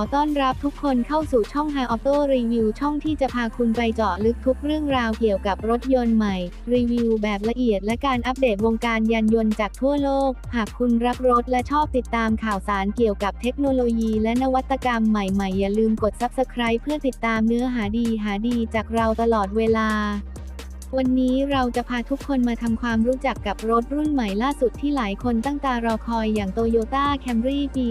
อต้อนรับทุกคนเข้าสู่ช่อง Hi Auto Review ช่องที่จะพาคุณไปเจาะลึกทุกเรื่องราวเกี่ยวกับรถยนต์ใหม่ รีวิวแบบละเอียดและการอัปเดตวงการยานยนต์จากทั่วโลก หากคุณรักรถและชอบติดตามข่าวสารเกี่ยวกับเทคโนโลยีและนวัตกรรมใหม่ๆ อย่าลืมกด Subscribe เพื่อติดตามเนื้อหาดีหาดีจากเราตลอดเวลา วันนี้เราจะพาทุกคนมาทำความรู้จักกับรถรุ่นใหม่ล่าสุดที่หลายคนตั้งตารอคอยอย่าง Toyota Camry ปี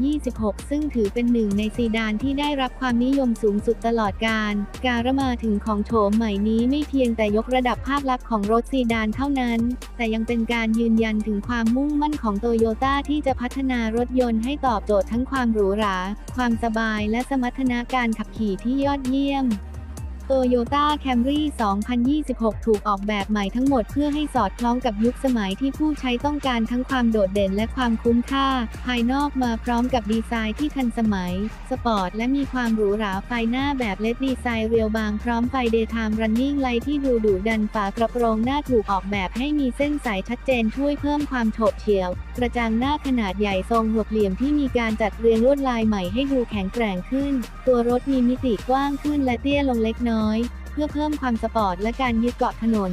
2026 ซึ่งถือเป็นหนึ่งในซีดานที่ได้รับความนิยมสูงสุดตลอดการ การมาถึงของโฉมใหม่นี้ไม่เพียงแต่ยกระดับภาพลักษณ์ของรถซีดานเท่านั้น แต่ยังเป็นการยืนยันถึงความมุ่งมั่นของโตโยต้าที่จะพัฒนารถยนต์ให้ตอบโจทย์ทั้งความหรูหรา ความสบายและสมรรถนะการขับขี่ที่ยอดเยี่ยม โตโยต้าแคมรี่ 2026 ถูกออกแบบใหม่ทั้งหมดเพื่อให้สอดคล้องกับยุคสมัยที่ผู้ใช้ต้องการทั้งความโดดเด่นและความคุ้มค่า ภายนอกมาพร้อมกับดีไซน์ที่ทันสมัย สปอร์ตและมีความหรูหราไฟหน้าแบบเลดดีไซน์เรียวบางพร้อมไฟ Daytime Running Light ที่ดูดุดันฝากระโปรงหน้าถูกออกแบบให้มีเส้นสายชัดเจนช่วยเพิ่มความโฉบเฉี่ยว กระจังหน้าขนาดใหญ่ทรงหกเหลี่ยมที่มีการจัดเรียงลวดลายใหม่ให้ดูแข็งแกร่งขึ้น ตัวรถมีมิติกว้างขึ้นและเตี้ยลงเล็กน้อยเพื่อเพิ่มความสปอร์ตและการยึดเกาะถนน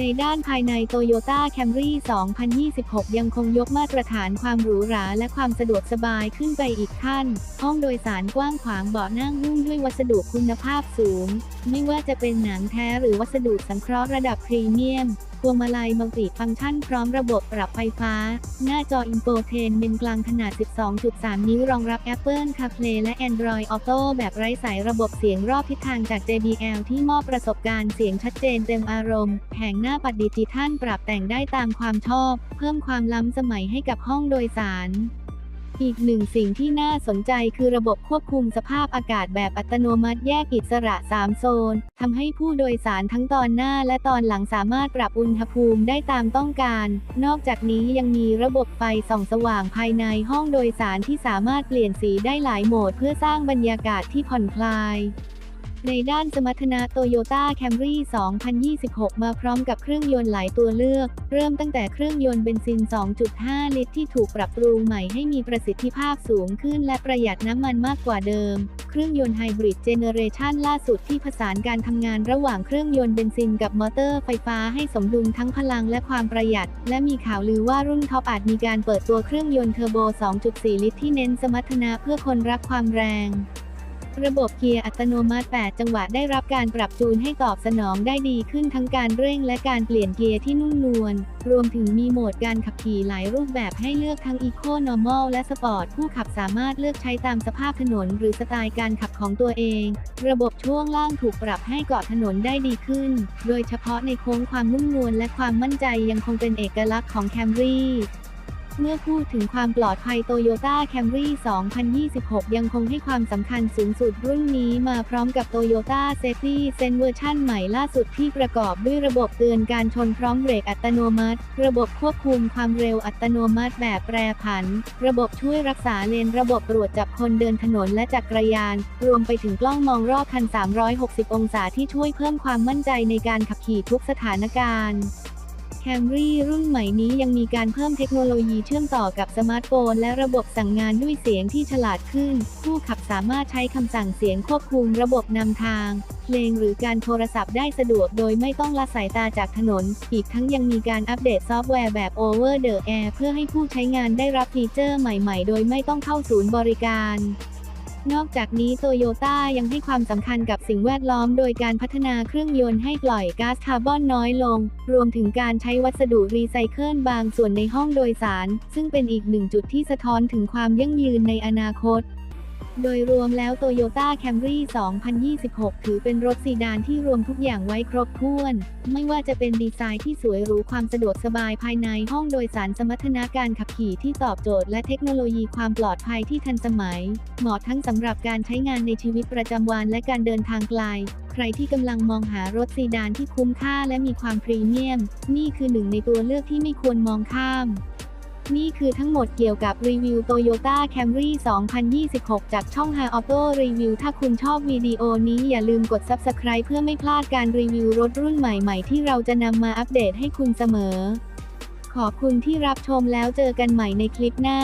ในด้านภายในโตโยต้าแคมรี่2026 ยังคงยกมาตรฐานความหรูหราและความสะดวกสบายขึ้นไปอีกขั้น ห้องโดยสารกว้างขวางเบาะนั่งหุ้มด้วยวัสดุคุณภาพสูง ไม่ว่าจะเป็นหนังแท้หรือวัสดุสังเคราะห์ระดับพรีเมียม วงมาลัยมัลติฟังก์ชันพร้อมระบบปรับไฟฟ้า หน้าจออินโฟเทนเมนกลางขนาด 12.3 นิ้วรองรับ Apple CarPlay และ Android Auto แบบไร้สายระบบเสียงรอบทิศทางจาก JBL ที่มอบประสบการณ์เสียงชัดเจนเต็มอารมณ์ แผงหน้าปัดดิจิทัลปรับแต่งได้ตามความชอบ เพิ่มความล้ำสมัยให้กับห้องโดยสาร อีกหนึ่งสิ่งที่น่าสนใจคือระบบควบคุมสภาพอากาศแบบอัตโนมัติแยกอิสระ 3 โซนทำให้ผู้โดยสารทั้งตอนหน้าและตอนหลังสามารถปรับอุณหภูมิได้ตามต้องการ นอกจากนี้ยังมีระบบไฟส่องสว่างภายในห้องโดยสารที่สามารถเปลี่ยนสีได้หลายโหมดเพื่อสร้างบรรยากาศที่ผ่อนคลาย ในด้านสมรรถนะ Toyota Camry 2026 มาพร้อมกับเครื่องยนต์หลายตัวเลือก เริ่มตั้งแต่เครื่องยนต์เบนซิน 2.5 ลิตรที่ถูกปรับปรุงใหม่ให้มีประสิทธิภาพสูงขึ้นและประหยัดน้ำมันมากกว่าเดิม เครื่องยนต์ไฮบริดเจเนเรชันล่าสุดที่ผสานการทำงานระหว่างเครื่องยนต์เบนซินกับมอเตอร์ไฟฟ้าให้สมดุลทั้งพลังและความประหยัด และมีข่าวลือว่ารุ่นท็อปอาจมีการเปิดตัวเครื่องยนต์เทอร์โบ 2.4 ลิตรที่เน้นสมรรถนะเพื่อคนรักความแรง ระบบเกียร์อัตโนมัติ 8 จังหวะได้รับการปรับจูนให้ตอบสนองได้ดีขึ้นทั้งการเร่งและการเปลี่ยนเกียร์ที่นุ่มนวล รวมถึงมีโหมดการขับขี่หลายรูปแบบให้เลือกทั้ง Eco Normal และ Sport ผู้ขับสามารถเลือกใช้ตามสภาพถนน หรือสไตล์การขับของตัวเอง ระบบช่วงล่างถูกปรับให้เกาะถนนได้ดีขึ้น โดยเฉพาะในโค้งความนุ่มนวลและความมั่นใจยังคงเป็นเอกลักษณ์ของ Camry เมื่อพูดถึงความปลอดภัย Toyota Camry 2026 ยังคงให้ความสำคัญสูงสุดรุ่นนี้มาพร้อมกับ Toyota Safety Sense เวอร์ชั่นใหม่ล่าสุดที่ประกอบด้วยระบบเตือนการชนพร้อมเบรกอัตโนมัติ ระบบควบคุมความเร็วอัตโนมัติแบบแปรผัน ระบบช่วยรักษาเลน ระบบตรวจจับคนเดินถนนและจักรยาน รวมไปถึงกล้องมองรอบคัน 360 องศาที่ช่วยเพิ่มความมั่นใจในการขับขี่ทุกสถานการณ์ แคมรี่รุ่นใหม่นี้ยังมีการเพิ่มเทคโนโลยีเชื่อมต่อกับสมาร์ทโฟน และระบบสั่งงานด้วยเสียงที่ฉลาดขึ้น ผู้ขับสามารถใช้คำสั่งเสียงควบคุมระบบนำทาง เพลงหรือการโทรศัพท์ได้สะดวกโดยไม่ต้องละสายตาจากถนน อีกทั้งยังมีการอัปเดตซอฟต์แวร์แบบ Over the Air เพื่อให้ผู้ใช้งานได้รับฟีเจอร์ใหม่ ๆ โดยไม่ต้องเข้าศูนย์บริการ นอกจากนี้โตโยต้ายังให้ความสำคัญกับสิ่งแวดล้อมโดยการพัฒนาเครื่องยนต์ให้ปล่อยก๊าซคาร์บอนน้อยลง รวมถึงการใช้วัสดุรีไซเคิลบางส่วนในห้องโดยสาร ซึ่งเป็นอีกหนึ่งจุดที่สะท้อนถึงความยั่งยืนในอนาคต โดยรวมแล้ว Toyota Camry 2026 ถือเป็นรถซีดานที่รวมทุกอย่างไว้ครบถ้วน ไม่ว่าจะเป็นดีไซน์ที่สวยหรูความสะดวกสบายภายในห้องโดยสารสมรรถนะการขับขี่ที่ตอบโจทย์และเทคโนโลยีความปลอดภัยที่ทันสมัย เหมาะทั้งสำหรับการใช้งานในชีวิตประจำวันและการเดินทางไกล ใครที่กำลังมองหารถซีดานที่คุ้มค่าและมีความพรีเมียม นี่คือหนึ่งในตัวเลือกที่ไม่ควรมองข้าม นี่คือทั้งหมดเกี่ยวกับรีวิว Toyota Camry 2026 จากช่อง Hi Auto Review ถ้าคุณชอบวิดีโอนี้อย่าลืมกด Subscribe เพื่อไม่พลาดการรีวิวรถรุ่นใหม่ๆ ที่เราจะนำมาอัปเดตให้คุณเสมอ ขอบคุณที่รับชมแล้วเจอกันใหม่ในคลิปหน้า